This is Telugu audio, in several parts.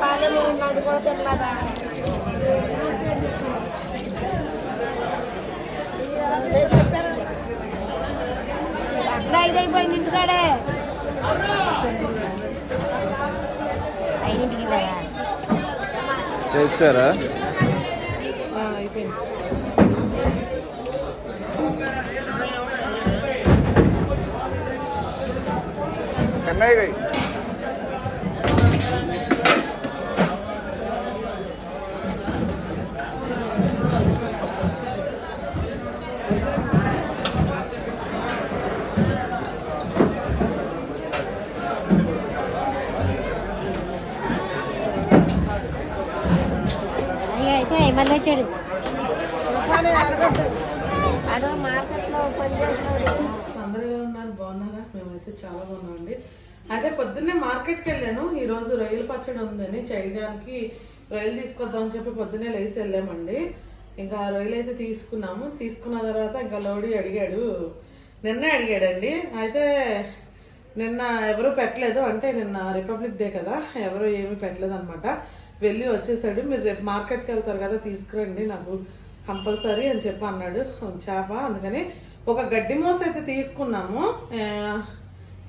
పాలెం ఉన్నది కూడా అక్కడ ఐదు అయిపోయింది ఇంటికాడే ఐదింటికి వెళ్ళారా? అయ్యా అయితే మళ్ళీ వచ్చాడు అడు మార్కెట్లో పని చేస్తున్నాడు అందరూ ఎలా ఉన్నారు? బాగున్నారా? మేమైతే చాలా బాగున్నామండి. అదే పొద్దున్నే మార్కెట్కి వెళ్ళాను. ఈరోజు రొయ్యల పచ్చడి ఉందని చేయడానికి రొయ్యలు తీసుకొద్దామని చెప్పి పొద్దున్నే లేచి వెళ్ళామండి. ఇంకా ఆ రొయ్యలు అయితే తీసుకున్నాము. తీసుకున్న తర్వాత ఇంకా లోడి అడిగాడు. నిన్నే అడిగాడండి. అయితే నిన్న ఎవరు పెట్టలేదు. అంటే నిన్న రిపబ్లిక్ డే కదా. ఎవరు ఏమీ పెట్టలేదు అనమాట వెళ్ళి వచ్చేసాడు. మీరు రేపు మార్కెట్కి వెళ్తారు కదా తీసుకురండి. నాకు కంపల్సరీ అని చెప్పి అన్నాడు. చేప? అందుకని ఒక గడ్డి మోస అయితే తీసుకున్నాము.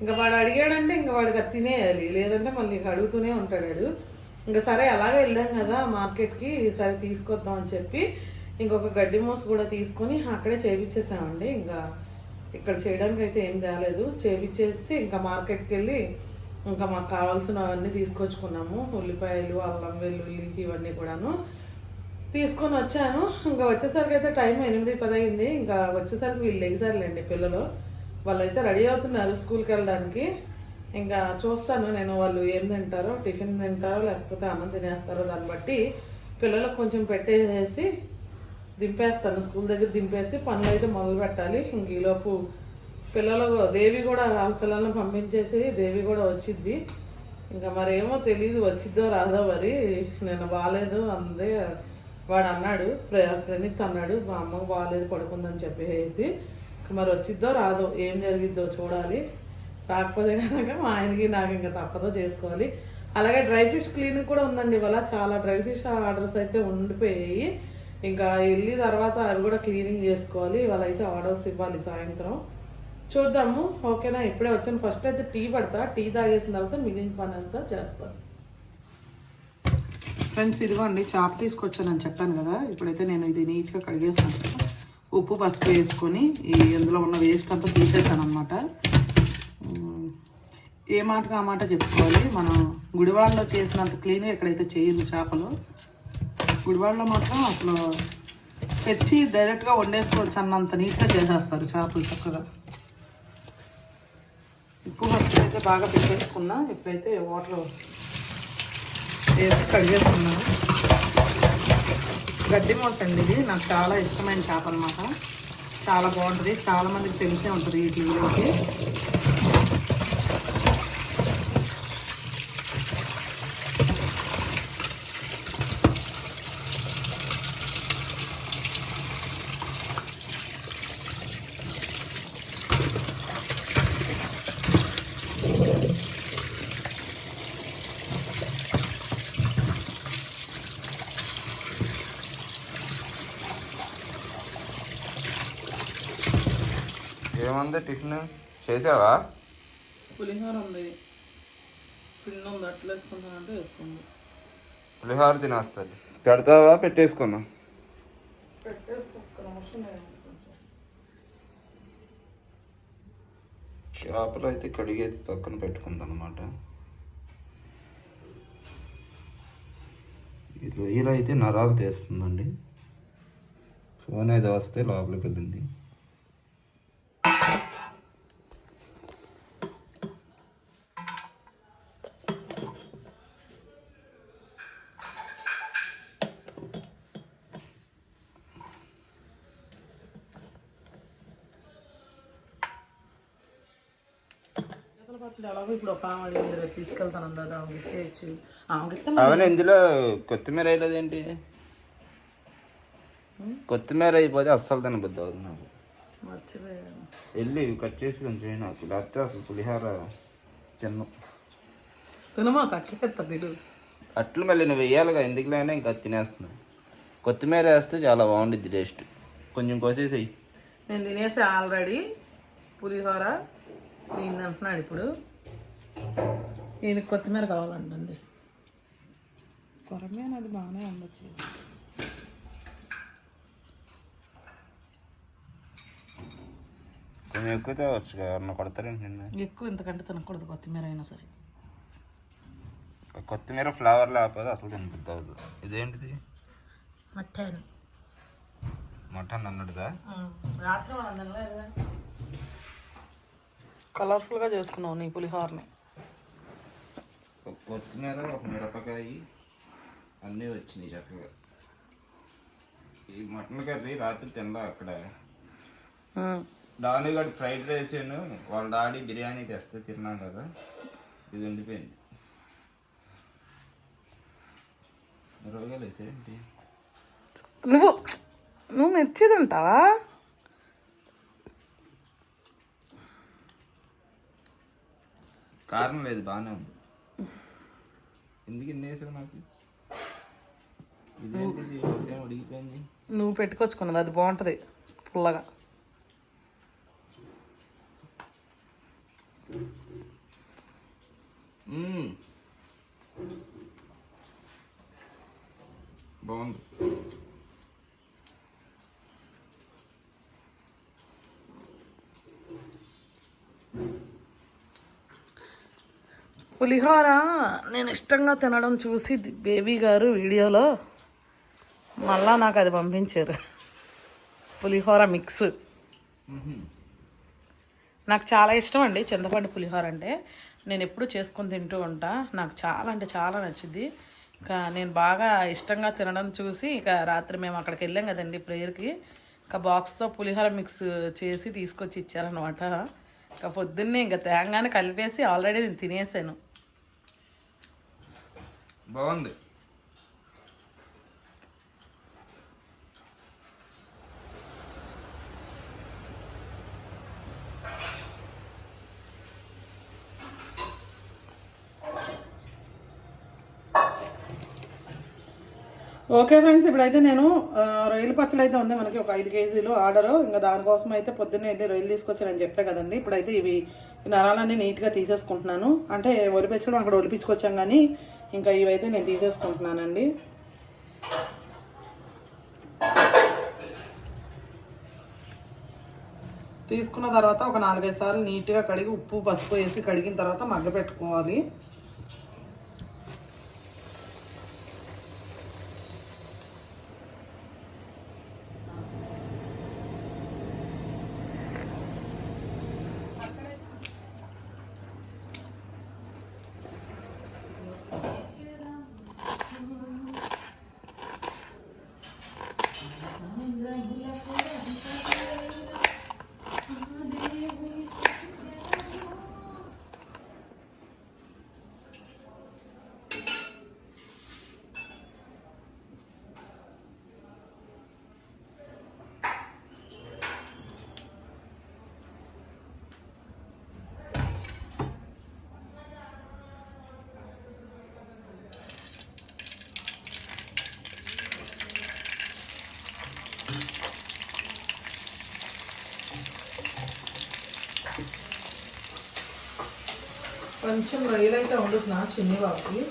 ఇంకా వాడు అడిగాడంటే ఇంకా వాడికి అది తినేయాలి లేదంటే మళ్ళీ ఇంకా అడుగుతూనే ఉంటాడు ఇంకా సరే అలాగే వెళ్ళాం కదా మార్కెట్కి సరే తీసుకొద్దాం అని చెప్పి ఇంకొక గడ్డి మూస కూడా తీసుకొని అక్కడే చేపించేసామండి ఇంకా ఇక్కడ చేయడానికి అయితే ఏం తేలేదు. చేపించేసి ఇంకా మార్కెట్కి వెళ్ళి ఇంకా మాకు కావాల్సినవన్నీ తీసుకొచ్చుకున్నాము. ఉల్లిపాయలు అల్లం వెల్లుల్లి ఇవన్నీ కూడాను తీసుకొని వచ్చాను. ఇంకా వచ్చేసరికి అయితే టైం ఎనిమిది పది అయింది ఇంకా వచ్చేసరికి వీళ్ళు లేచారులేండి పిల్లలు. వాళ్ళు అయితే రెడీ అవుతున్నారు స్కూల్కి వెళ్ళడానికి. ఇంకా చూస్తాను నేను వాళ్ళు ఏం తింటారో టిఫిన్ తింటారో లేకపోతే అన్నం తినేస్తారో దాన్ని బట్టి పిల్లలకు కొంచెం పెట్టేసేసి దింపేస్తాను. స్కూల్ దగ్గర దింపేసి పనులు అయితే మొదలు పెట్టాలి. ఇంక ఈలోపు పిల్లలు దేవి కూడా వాళ్ళ పిల్లల్ని పంపించేసి దేవి కూడా వచ్చింది ఇంకా మరేమో తెలియదు వచ్చిద్దో రాదో మరి. నేను బాగాలేదు అందే వాడు అన్నాడు ప్ర- ప్రణీత్ అన్నాడు మా అమ్మకు బాగాలేదు పడుకుందని చెప్పేసి. మరి వచ్చిద్దో రాదో ఏం జరిగిద్దో చూడాలి. రాకపోతే కనుక మా ఆయనకి నాకు ఇంకా తప్పదో చేసుకోవాలి. అలాగే డ్రై ఫిష్ క్లీనింగ్ కూడా ఉందండి ఇవాళ. చాలా డ్రై ఫిష్ ఆర్డర్స్ అయితే ఉండిపోయాయి. ఇంకా వెళ్ళి తర్వాత అవి కూడా క్లీనింగ్ చేసుకోవాలి. ఇవాళ అయితే ఆర్డర్స్ ఇవ్వాలి సాయంత్రం. చూద్దాము. ఓకేనా? ఇప్పుడే వచ్చాను. ఫస్ట్ అయితే టీ పడతా. టీ తాగేసిన తర్వాత మిగిలిన పని అంతా చేస్తాను ఫ్రెండ్స్ ఇదిగోండి చాప్ తీసుకొచ్చానని చెప్పాను కదా. ఇప్పుడైతే నేను ఇది నీట్గా కడిగేసాను ఉప్పు పసుపు వేసుకొని ఈ ఇందులో ఉన్న వేస్ట్ అంతా తీసేసాను అనమాట ఏ మాటగా ఆ మాట చెప్పుకోవాలి? మనం గుడివాడలో చేసినంత క్లీన్ ఎక్కడైతే చేయదు చేపలు గుడివాడలో మాత్రం అసలు తెచ్చి డైరెక్ట్గా వండేసుకోవచ్చు అన్నంత నీట్గా చేసేస్తారు చేపలు చక్కగా. ఉప్పు పసుపు అయితే బాగా పెట్టేసుకున్నా ఇప్పుడైతే వాటర్ వేసి కడిగేసుకున్నాను. గడ్డి మోస అండి ఇది. నాకు చాలా ఇష్టమైన చేప అనమాట చాలా బాగుంటుంది. చాలా మందికి తెలిసే ఉంటుంది ఈ టీవీలోకి. ఏముంది? టిఫిన్ చేసావా? పులిహోర ఉంది. పిండి ఉంది అట్లా వేసుకుంటానంటే వేసుకుంది. పులిహోర తినేస్తుంది. పెడతావా? పెట్టేసుకున్నా. చేపలు అయితే కడిగేసి పక్కన పెట్టుకుంది అనమాట ఈ రొయ్యలు అయితే నరాలు తీస్తుందండి. ఫోన్ అయితే వస్తే లోపలికి వెళ్ళింది ఇప్పుడు ఒక రేపు తీసుకెళ్తాను అన్నారు ఆమెకి ఇచ్చేయచ్చు ఆమెకి అవును ఇందులో కొత్తిమీర వేయలేదేంటి కొత్తిమీర అయిపోతే అస్సలు తినబుద్ధి అవుతుంది నాకు. మర్చిపోయాను. వెళ్ళి కట్ చేసి కొంచెం నాకు. లేకపోతే అసలు పులిహార తిన్ను. తినమా? కట్లకెత్తా తిరు అట్లు మళ్ళీ నువ్వు వేయాలిగా ఎందుకులైనా ఇంకా తినేస్తున్నావు కొత్తిమీర వేస్తే చాలా బాగుండిద్ది టేస్ట్. కొంచెం కోసేసేయి. నేను తినేసి ఆల్రెడీ పులిహోర. ఈయన అంటున్నాడు ఇప్పుడు? ఈయనకి కొత్తిమీర కావాలంటండి కొరమేన అది బాగానే ఉండొచ్చు కొంచెం ఎక్కువ తేవచ్చు ఎవరన్నా ఎక్కువ ఇంతకంటే తినకూడదు కొత్తిమీర అయినా సరే. కొత్తిమీర ఫ్లేవర్ లేకపోతే అసలు అవ్వదు. ఇదేంటిది? మటన్. మటన్ అన్నట్టుదా? రాత్రి కలర్ఫుల్గా చేసుకున్నావు నీ పులిహోరని. కొత్తిమీర ఒక మిరపకాయ అన్నీ వచ్చినాయి చక్కగా. ఈ మటన్ కర్రీ రాత్రి తినలా అక్కడ. డానీ గడ్ ఫ్రైడ్ రైస్ వాళ్ళ డాడీ బిర్యానీ తెస్తే తిన్నాం కదా ఇది ఉండిపోయింది. మిరపకాయలు వేసేయండి నువ్వు నువ్వు మెచ్చేది ఉంటావా కారం లేదు బాగానే ఉంది. ఎందుకు ఇన్ని వేసావు నాకు? ఉడికిపోయింది? నువ్వు పెట్టుకొచ్చుకున్నది అది బాగుంటుంది పుల్లగా. బాగుంది. పులిహోర నేను ఇష్టంగా తినడం చూసి బేబీ గారు వీడియోలో మళ్ళా నాకు అది పంపించారు. పులిహోర మిక్స్. నాకు చాలా ఇష్టం అండి చింతపండు పులిహోర అంటే. నేను ఎప్పుడు చేసుకొని తింటూ ఉంటా. నాకు చాలా అంటే చాలా నచ్చింది ఇక నేను బాగా ఇష్టంగా తినడం చూసి ఇక రాత్రి మేము అక్కడికి వెళ్ళాం కదండి ప్రేయర్కి. ఇక బాక్స్తో పులిహోర మిక్స్ చేసి తీసుకొచ్చి ఇచ్చారనమాట ఇక పొద్దున్నే ఇంకా తేంగానే కలిపేసి ఆల్రెడీ నేను తినేసాను. బాగుంది. ఓకే ఫ్రెండ్స్ ఇప్పుడైతే నేను రొయ్యల పచ్చడి అయితే ఉంది మనకి ఒక ఐదు కేజీలు ఆర్డర్. ఇంకా దానికోసం అయితే పొద్దున్నే వెళ్ళి రొయ్యలు తీసుకొచ్చానని చెప్పే కదండి. ఇప్పుడైతే ఇవి నరాలన్నీ నీట్గా తీసేసుకుంటున్నాను. అంటే ఒలిపించడం అక్కడ ఒలిపించుకొచ్చాం కానీ ఇంకా ఇవైతే నేను తీసేసుకుంటున్నానండి. తీసుకున్న తర్వాత ఒక నాలుగైదు సార్లు నీట్గా కడిగి ఉప్పు పసుపు వేసి కడిగిన తర్వాత మగ్గ పెట్టుకోవాలి కొంచెం రొయ్యలు అయితే వండుతున్నా చిన్నబాబుకి.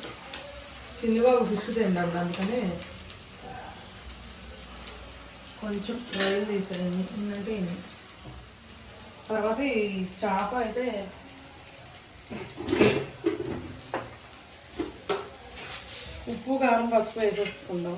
చిన్నబాబు ఫిష్ తింటాడు అందుకని కొంచెం రొయ్యలు తీసేయండి ఏంటంటే తర్వాత ఈ చేప అయితే ఉప్పు కారం పసుపు వేసేసుకుందాం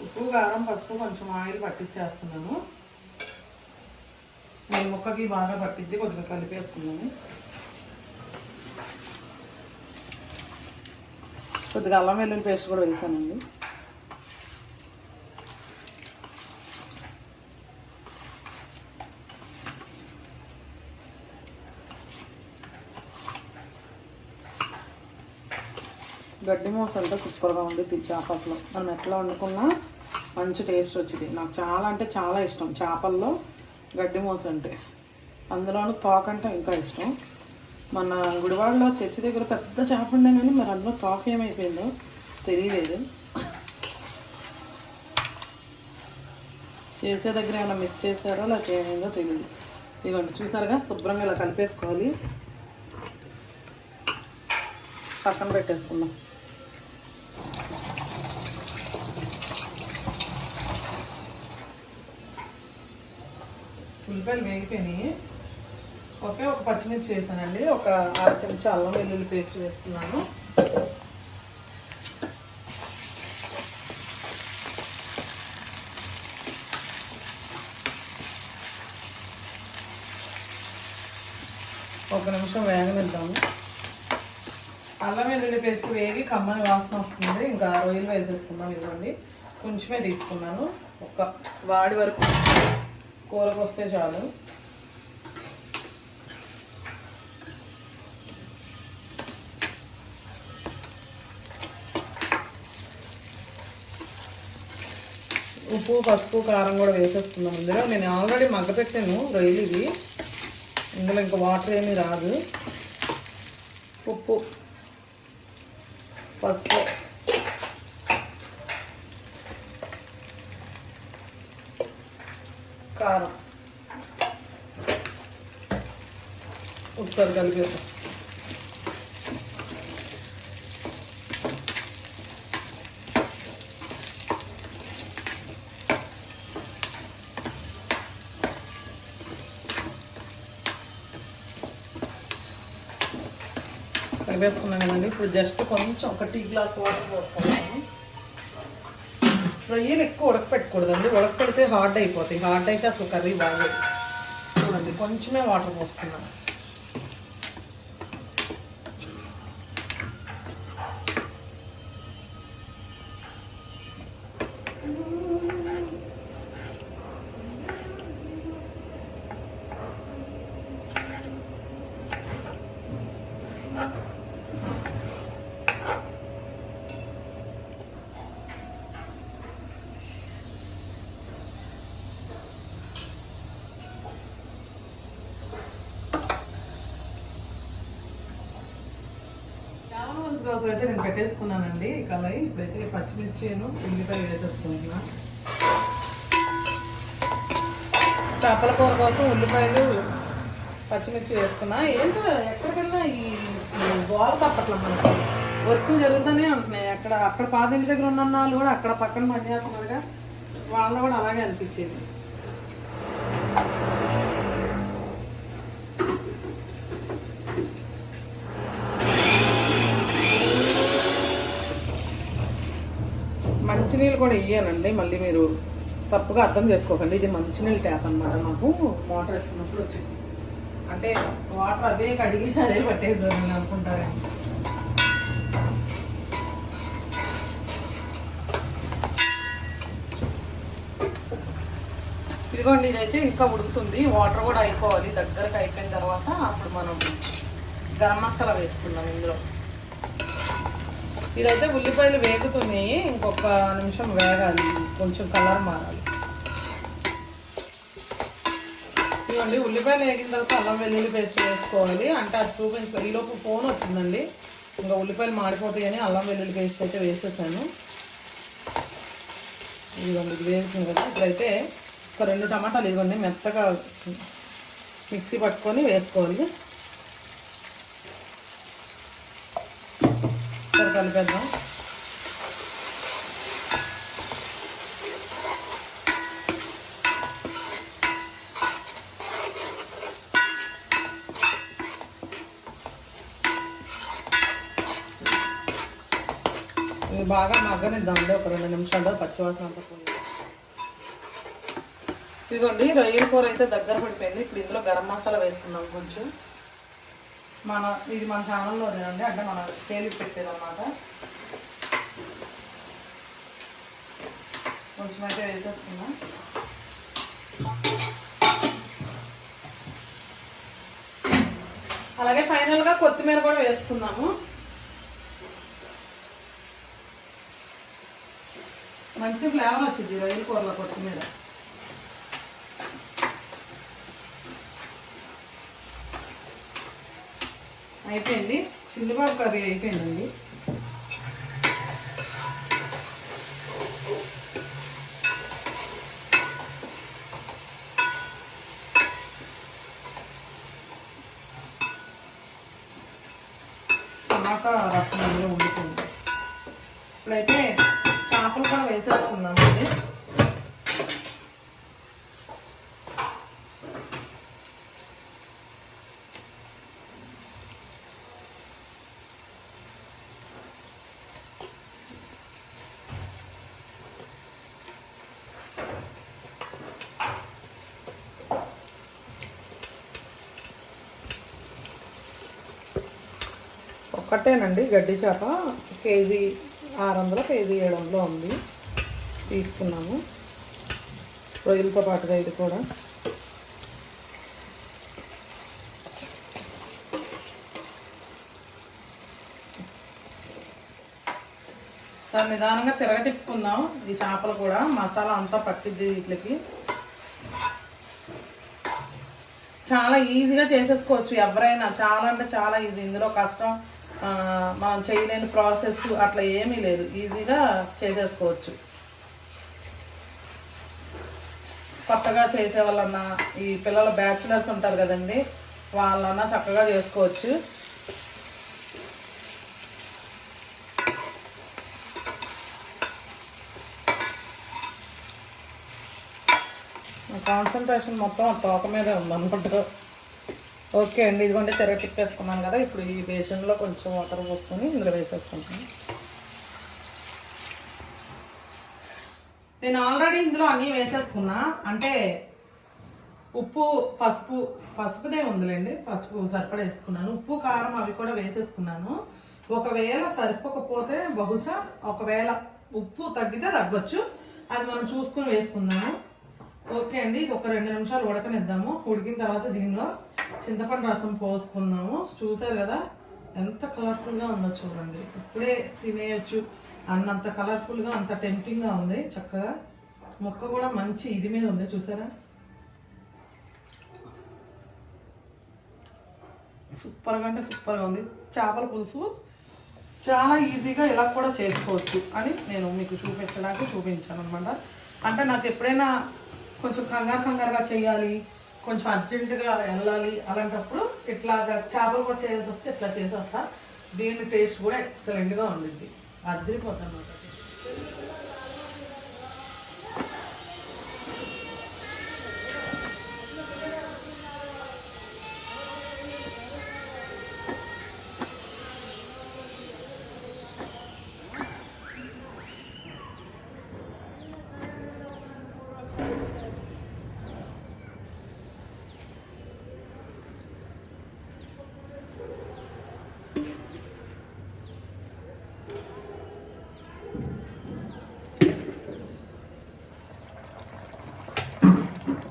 ఉప్పు కారం పసుపు కొంచెం ఆయిల్ పట్టించేస్తున్నాను నేను ముక్కకి బాగా పట్టిద్ది కొద్దిగా కలిపేసుకున్నాను. కొద్దిగా అల్లం వెల్లుల్లి పేస్ట్ కూడా వేసానండి. గడ్డి మోసంతా సూపర్గా ఉంది చేపల్లో మనం ఎట్లా వండుకున్నా మంచి టేస్ట్ వచ్చింది. నాకు చాలా అంటే చాలా ఇష్టం. చేపల్లో గడ్డి మోస అంటే. అందులోనూ తోకంటే ఇంకా ఇష్టం. మన గుడివాడలో చర్చి దగ్గర పెద్ద చేప ఉండే కానీ మరి అందులో తోక ఏమైపోయిందో తెలియలేదు. చేసే దగ్గర ఏమైనా మిస్ చేశారో లేకపోతే ఏమైందో తెలియదు ఇదిగోండి చూసారుగా? శుభ్రంగా ఇలా కలిపేసుకోవాలి. పక్కన పెట్టేసుకుందాం. ఉల్లిపాయలు వేగిపోయినాయి. ఒకే ఒక పచ్చిమిర్చి వేసానండి. ఒక ఆరు చెంచా అల్లం వెల్లుల్లి పేస్ట్ వేసుకున్నాను. ఒక నిమిషం వేగనిద్దాము. అల్లం వెల్లుల్లి పేస్ట్ వేగి కమ్మని వాసన వస్తుంది. ఇంకా రొయ్యలు వేసేసుకుందాం. ఇవ్వండి కొంచెమే తీసుకున్నాను. ఒక వాడి వరకు కూరకు వస్తే చాలు. ఉప్పు పసుపు కారం కూడా వేసేస్తున్నాం ఇందులో. నేను ఆల్రెడీ మగ్గపెట్టాను రొయ్యలు ఇవి. ఇందులో ఇంకా వాటర్ ఏమీ రాదు. ఉప్పు పసుపు. కారం ఒకసారి కలిపేద్దాం కలిపేసుకున్నాం కదండి ఇప్పుడు జస్ట్ కొంచెం ఒక టీ గ్లాస్ వాటర్ పోసుకున్నాము రొయ్యలు ఎక్కువ ఉడకపెట్టకూడదండి ఉడకపెడితే హార్డ్ అయిపోతాయి. హార్డ్ అయితే అసలు కర్రీ బాగోదు. చూడండి కొంచెమే వాటర్ పోస్తున్నాను. కోసం అయితే నేను పెట్టేసుకున్నానండి. కలయి ఇప్పుడైతే పచ్చిమిర్చిను ఉల్లిపాయ వేసేసుకుంటున్నా. చేపల కూర కోసం ఉల్లిపాయలు పచ్చిమిర్చి వేసుకున్నా. ఏంటో ఎక్కడికన్నా ఈ గోల తప్పట్ల మనకి. వర్క్ జరుగుతూనే ఉంటున్నాయి. అక్కడ అక్కడ పాదింటి దగ్గర ఉన్న వాళ్ళు కూడా అక్కడ పక్కన పనిచేస్తున్నారుగా వాళ్ళని కూడా అలాగే అనిపించేది. మంచినీళ్ళు కూడా ఇయ్యానండి మళ్ళీ మీరు తప్పుగా అర్థం చేసుకోకండి. ఇది మంచినీళ్ళు ట్యాప్ అన్నమాట నాకు మోటార్ వేసుకున్నప్పుడు వచ్చింది అంటే వాటర్ అదే కడిగి అదే పట్టేసారు నేను అనుకుంటారు. ఇదిగోండి ఇదైతే ఇంకా ఉడుకుతుంది. వాటర్ కూడా అయిపోవాలి. దగ్గరకు అయిపోయిన తర్వాత అప్పుడు మనం గరం మసాలా వేసుకుందాం ఇందులో. ఇదైతే ఉల్లిపాయలు వేగుతున్నాయి. ఇంకొక నిమిషం వేగాలి. కొంచెం కలర్ మారాలి. ఇవ్వండి ఉల్లిపాయలు వేగిన తర్వాత అల్లం వెల్లుల్లి పేస్ట్ వేసుకోవాలి. అంటే అది చూపించ ఈలోపు ఫోన్ వచ్చిందండి. ఇంకా ఉల్లిపాయలు మాడిపోతాయని అల్లం వెల్లుల్లి పేస్ట్ అయితే వేసేసాను. ఇదిగోండి ఇది వేగుతుంది కదా. ఇప్పుడైతే ఒక రెండు టమాటాలు ఇదిగోండి మెత్తగా మిక్సీ పట్టుకొని వేసుకోవాలి. కలిపేద్దాం. ఇది బాగా మగ్గనిద్దామండి ఒక రెండు నిమిషాల్లో పచ్చివాసన అంతా పోయింది ఇదిగోండి రొయ్యల కూర అయితే దగ్గర పడిపోయింది. ఇప్పుడు ఇందులో గరం మసాలా వేసుకుందాం కొంచెం. మన ఇది మన ఛానల్లోనేనండి అంటే మన పెట్టేది పెట్టేదన్నమాట. కొంచెం అయితే వేసేస్తున్నా. అలాగే ఫైనల్గా కొత్తిమీర కూడా వేసుకున్నాము. మంచి ఫ్లేవర్ వచ్చింది రొయ్యల కూరలో కొత్తిమీర. అయిపోయింది. చిల్లిపాపు కర్రీ అయిపోయిందండి. టమాటా రసం అందులో ఉండుతుంది ఇప్పుడైతే చేపలు కూడా వేసేసుకుందామండి. ఒక్కటేనండి గడ్డి చేప. కేజీ ఆరు వందలు కేజీ ఏడు వందలు ఉంది. తీసుకున్నాము. రొయ్యలతో పాటుగా ఇది కూడా. సార్ నిదానంగా తిరగతిప్పుకుందాం. ఈ చేపలు కూడా మసాలా అంతా పట్టిద్ది వీటికి. చాలా ఈజీగా చేసేసుకోవచ్చు ఎవరైనా. చాలా అంటే చాలా ఈజీ. ఇందులో కష్టం మనం చేయలేని ప్రాసెస్ అట్లా ఏమీ లేదు. ఈజీగా చేసేసుకోవచ్చు. కొత్తగా చేసే వాళ్ళన్నా ఈ పిల్లల బ్యాచులర్స్ ఉంటారు కదండి వాళ్ళన్నా చక్కగా చేసుకోవచ్చు. కాన్సన్ట్రేషన్ మొత్తం ఆ తోక మీదే ఉందన్నమాట. ఓకే అండి ఇదిగోండి తెర తిప్పేసుకున్నాను కదా ఇప్పుడు ఈ బేషన్లో కొంచెం వాటర్ పోసుకొని ఇందులో వేసేసుకుంటాను నేను ఆల్రెడీ ఇందులో అన్నీ వేసేసుకున్నా అంటే ఉప్పు పసుపు పసుపుదే ఉందిలేండి పసుపు సరిపడా వేసుకున్నాను. ఉప్పు కారం అవి కూడా వేసేసుకున్నాను. ఒకవేళ సరిపోకపోతే బహుశా ఒకవేళ ఉప్పు తగ్గితే తగ్గొచ్చు. అది మనం చూసుకుని వేసుకుందాము. ఓకే అండి ఇది ఒక రెండు నిమిషాలు ఉడకనిద్దాము. ఉడికిన తర్వాత దీనిలో చింతపండు రసం పోసుకున్నాము. చూసారు కదా? ఎంత కలర్ఫుల్గా ఉందో చూడండి. ఇప్పుడే తినేయచ్చు. అన్నంత కలర్ఫుల్గా అంత టెంపింగ్గా ఉంది చక్కగా. మొక్క కూడా మంచి ఇది మీద ఉంది చూసారా? సూపర్గా అంటే సూపర్గా ఉంది. చేపల పులుసు చాలా ఈజీగా ఇలా కూడా చేసుకోవచ్చు అని నేను మీకు చూపించడానికి చూపించాను అనమాట అంటే నాకు ఎప్పుడైనా కొంచెం కంగారు కంగారుగా చేయాలి కొంచెం అర్జెంటుగా వెళ్ళాలి అలాంటప్పుడు ఇట్లాగా చేపలు కూడా చేయాల్సి వస్తే ఇట్లా చేసేస్తా. దీని టేస్ట్ కూడా ఎక్సలెంట్గా ఉండిద్ది. అద్దరిపోతుంది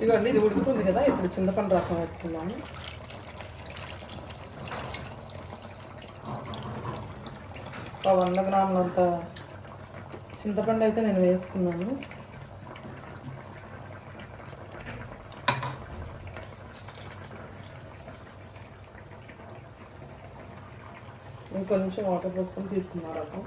ఇదిగోండి ఇది ఉడుకుతుంది కదా ఇప్పుడు చింతపండు రసం వేసుకుందాము. ఒక వంద గ్రాములంత చింతపండు అయితే నేను వేసుకున్నాను. ఇంకొంచెం వాటర్ పోసుకొని తీసుకున్నాను రసం.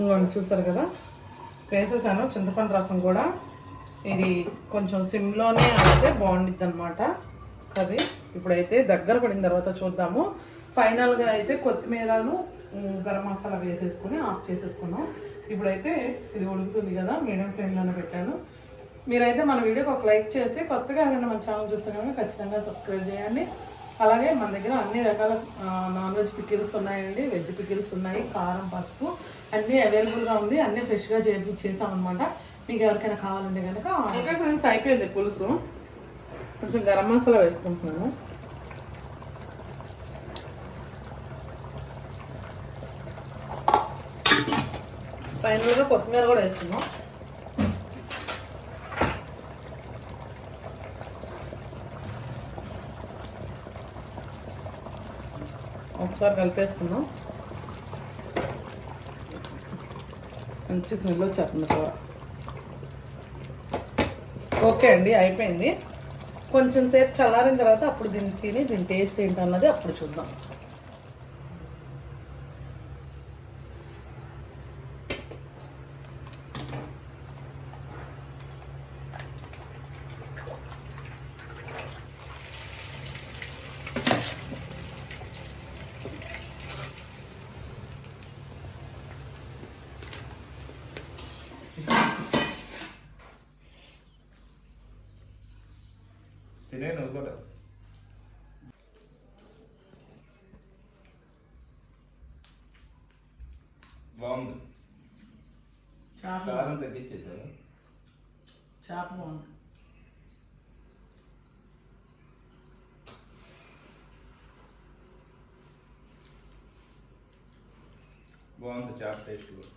ఇంకోటి చూసారు కదా? వేసేసాను. చింతపండు రసం కూడా. ఇది కొంచెం సిమ్లోనే అయితే బాగుండిద్ది అనమాట కర్రీ. ఇప్పుడైతే దగ్గర పడిన తర్వాత చూద్దాము. ఫైనల్గా అయితే కొత్తిమీరను గరం మసాలా వేసేసుకొని ఆఫ్ చేసేసుకున్నాం. ఇప్పుడైతే ఇది ఉడుకుతుంది కదా మీడియం ఫ్లేమ్లోనే పెట్టాను. మీరైతే మన వీడియోకి ఒక లైక్ చేసి కొత్తగా ఎవరైనా మన ఛానల్ చూస్తే కనుక ఖచ్చితంగా సబ్స్క్రైబ్ చేయండి. అలాగే మన దగ్గర అన్ని రకాల నాన్ వెజ్ పికిల్స్ ఉన్నాయండి. వెజ్ పికిల్స్ ఉన్నాయి కారం పసుపు అన్నీ అవైలబుల్గా ఉంది. అన్నీ ఫ్రెష్గా చేసాం అనమాట మీకు ఎవరికైనా కావాలంటే కనుక ఓకే ఫ్రెండ్స్ అయిపోయింది పులుసు. కొంచెం గరం మసాలా వేసుకుంటున్నాను. ఫైనల్గా కొత్తిమీర కూడా వేస్తున్నాం ఒకసారి కలిపేసుకుందాం. మంచి స్మెల్ వచ్చేస్తుంది కూర ఓకే అండి అయిపోయింది. కొంచెం సేపు చల్లారిన తర్వాత అప్పుడు దీన్ని తిని దీని టేస్ట్ ఏంటన్నది అప్పుడు చూద్దాం తినే నువ్వు కూడా బాగుంది చేప కారం తగ్గించేసారు చేప బాగుంది బాగుంది చేప టేస్ట్ కూడా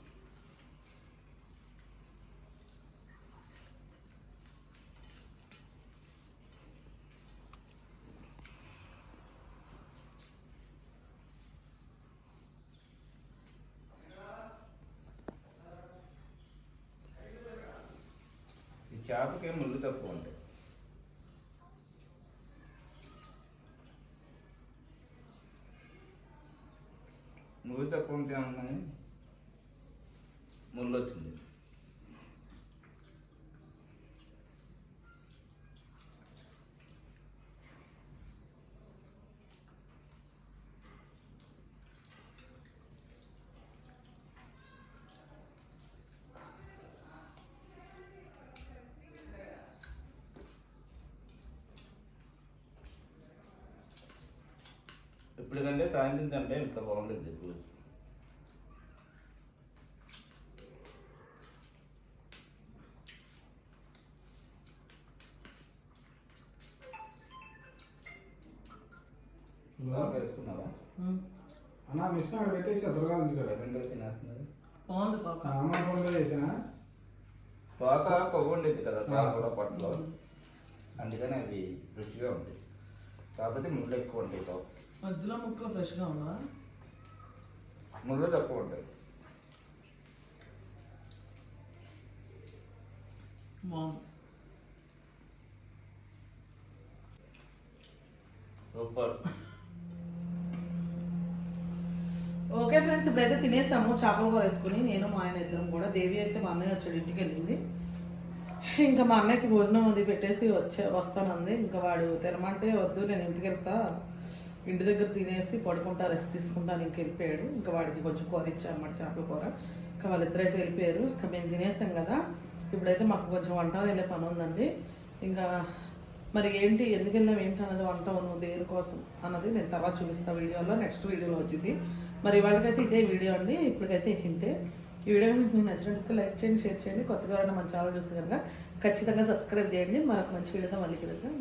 ఈ చేపకి ముళ్ళు తక్కువ ఉంటాయి ముళ్ళు తక్కువ ఉంటే ఉన్నాయి ముళ్ళు వచ్చింది ఇప్పుడు కంటే సాయంత్రం తింటే ఇంత బాగుంటుంది బాగా వేసుకున్నావా అన్నా మిషన్ అక్కడ పెట్టేసి త్వరగా ఉంది రెండో తినేస్తున్నారు బాగుంది పాప. అమ్మ ఫోన్లో చేసిన? తోక పొగుండేది కదా తోక కూడా పట్టులో అందుకని అవి రుచిగా ఉంటాయి. కాకపోతే ముళ్ళు ఎక్కువ ఉంటాయి తోక మధ్యలో ముక్కలు ఫ్రెష్గా ఉందా ముళ్ళు తక్కువ ఉంటాయి. సూపర్. ఓకే ఫ్రెండ్స్ ఇప్పుడైతే తినేసాము చేపల కూర వేసుకుని. నేను మా ఆయన ఇద్దరం కూడా. దేవి అయితే మా అన్నయ్య వచ్చాడు ఇంటికి వెళ్ళింది. ఇంకా మా అన్నయ్యకి భోజనం అది పెట్టేసి వచ్చే వస్తానంది. ఇంకా వాడు తినమంటే వద్దు నేను ఇంటికి వెళ్తా. ఇంటి దగ్గర తినేసి పడుకుంటా రెస్ట్ తీసుకుంటాను ఇంక వెళ్ళిపోయాడు ఇంకా వాడికి కొంచెం కూర ఇచ్చామన్నమాట చేపల కూర. ఇంకా వాళ్ళిద్దరైతే వెళ్ళిపోయారు. ఇంకా మేము తినేసాం కదా. ఇప్పుడైతే మాకు కొంచెం వంట వెళ్ళే పని ఉందండి. ఇంకా మరి ఏంటి ఎందుకు వెళ్ళాం ఏంటి అన్నది వంట నువ్వు దేని కోసం అన్నది నేను తర్వాత చూపిస్తాను వీడియోలో నెక్స్ట్ వీడియోలో వచ్చింది. మరి ఇవాళకైతే ఇదే వీడియో అండి. ఇప్పటికైతే ఇంతే. ఈ వీడియో మీకు నచ్చినట్లయితే లైక్ చేయండి షేర్ చేయండి. కొత్తగా ఉన్న మన ఛానల్ చూస్తే కనుక ఖచ్చితంగా సబ్స్క్రైబ్ చేయండి. మాకు మంచి వీడియోతో మళ్ళీ కలుద్దాం.